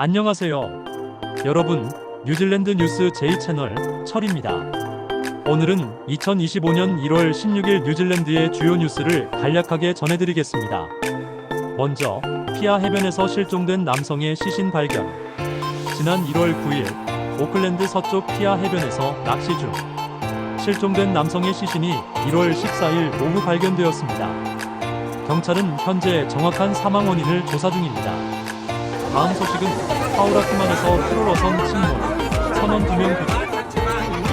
안녕하세요. 여러분, 뉴질랜드 뉴스 제2채널 철입니다. 오늘은 2025년 1월 16일 뉴질랜드의 주요 뉴스를 간략하게 전해드리겠습니다. 먼저, 피아 해변에서 실종된 남성의 시신 발견. 지난 1월 9일, 오클랜드 서쪽 피아 해변에서 낚시 중 실종된 남성의 시신이 1월 14일 오후 발견되었습니다. 경찰은 현재 정확한 사망 원인을 조사 중입니다. 다음 소식은 파우라키만에서 트롤어선 침몰, 선원 2명 구조.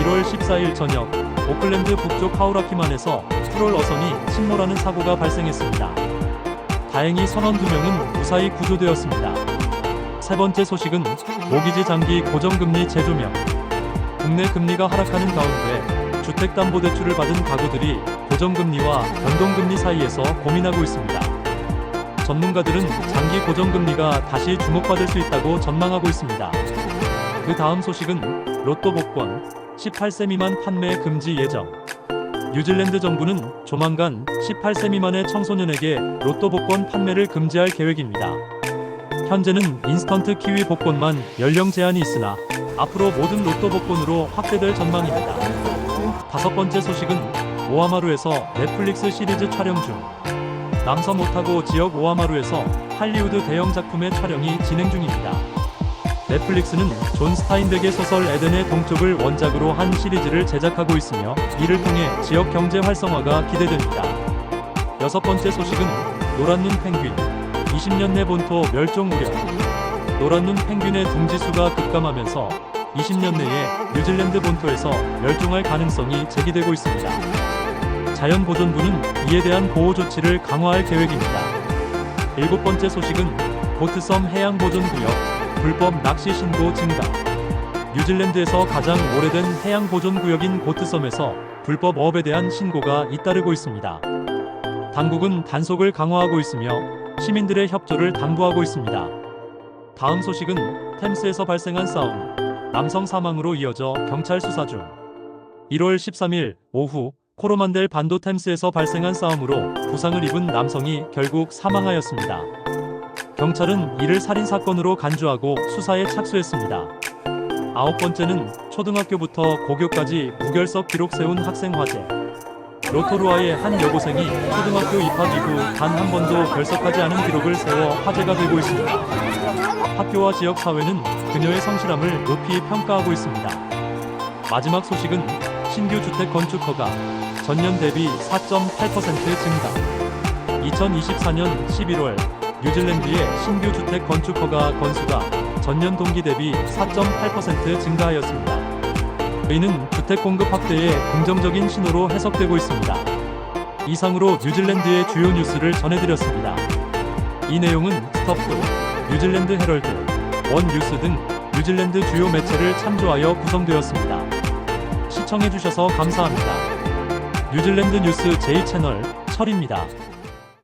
1월 14일 저녁, 오클랜드 북쪽 파우라키만에서 트롤 어선이 침몰하는 사고가 발생했습니다. 다행히 선원 2명은 무사히 구조되었습니다. 세 번째 소식은 모기지 장기 고정금리 재조명. 국내 금리가 하락하는 가운데 주택담보대출을 받은 가구들이 고정금리와 변동금리 사이에서 고민하고 있습니다. 전문가들은 장기 고정금리가 다시 주목받을 수 있다고 전망하고 있습니다. 그 다음 소식은 로또 복권 18세 미만 판매 금지 예정. 뉴질랜드 정부는 조만간 18세 미만의 청소년에게 로또 복권 판매를 금지할 계획입니다. 현재는 인스턴트 키위 복권만 연령 제한이 있으나 앞으로 모든 로또 복권으로 확대될 전망입니다. 다섯 번째 소식은 오아마루에서 넷플릭스 시리즈 촬영 중. 남서 못하고 지역 오아마루에서 할리우드 대형 작품의 촬영이 진행 중입니다. 넷플릭스는 존 스타인백의 소설 에덴의 동쪽을 원작으로 한 시리즈를 제작하고 있으며 이를 통해 지역 경제 활성화가 기대됩니다. 여섯 번째 소식은 노란 눈 펭귄 20년 내 본토 멸종 우려 노란 눈 펭귄의 둥지수가 급감하면서 20년 내에 뉴질랜드 본토에서 멸종할 가능성이 제기되고 있습니다. 자연보존부는 이에 대한 보호 조치를 강화할 계획입니다. 일곱 번째 소식은 보트섬 해양보존구역 불법 낚시 신고 증가. 뉴질랜드에서 가장 오래된 해양보존구역인 보트섬에서 불법 어업에 대한 신고가 잇따르고 있습니다. 당국은 단속을 강화하고 있으며 시민들의 협조를 당부하고 있습니다. 다음 소식은 템스에서 발생한 싸움. 남성 사망으로 이어져 경찰 수사 중. 1월 13일 오후 코로만델 반도 템스에서 발생한 싸움으로 부상을 입은 남성이 결국 사망하였습니다. 경찰은 이를 살인 사건으로 간주하고 수사에 착수했습니다. 아홉 번째는 초등학교부터 고교까지 무결석 기록 세운 학생 화제. 로토루아의 한 여고생이 초등학교 입학 이후 단 한 번도 결석하지 않은 기록을 세워 화제가 되고 있습니다. 학교와 지역 사회는 그녀의 성실함을 높이 평가하고 있습니다. 마지막 소식은 신규 주택 건축허가 전년 대비 4.8% 증가. 2024년 11월 뉴질랜드의 신규 주택 건축 허가 건수가 전년 동기 대비 4.8% 증가하였습니다. 이는 주택 공급 확대의 긍정적인 신호로 해석되고 있습니다. 이상으로 뉴질랜드의 주요 뉴스를 전해드렸습니다. 이 내용은 스터프, 뉴질랜드 헤럴드, 원 뉴스 등 뉴질랜드 주요 매체를 참조하여 구성되었습니다. 시청해주셔서 감사합니다. 뉴질랜드 뉴스 제2채널 철입니다.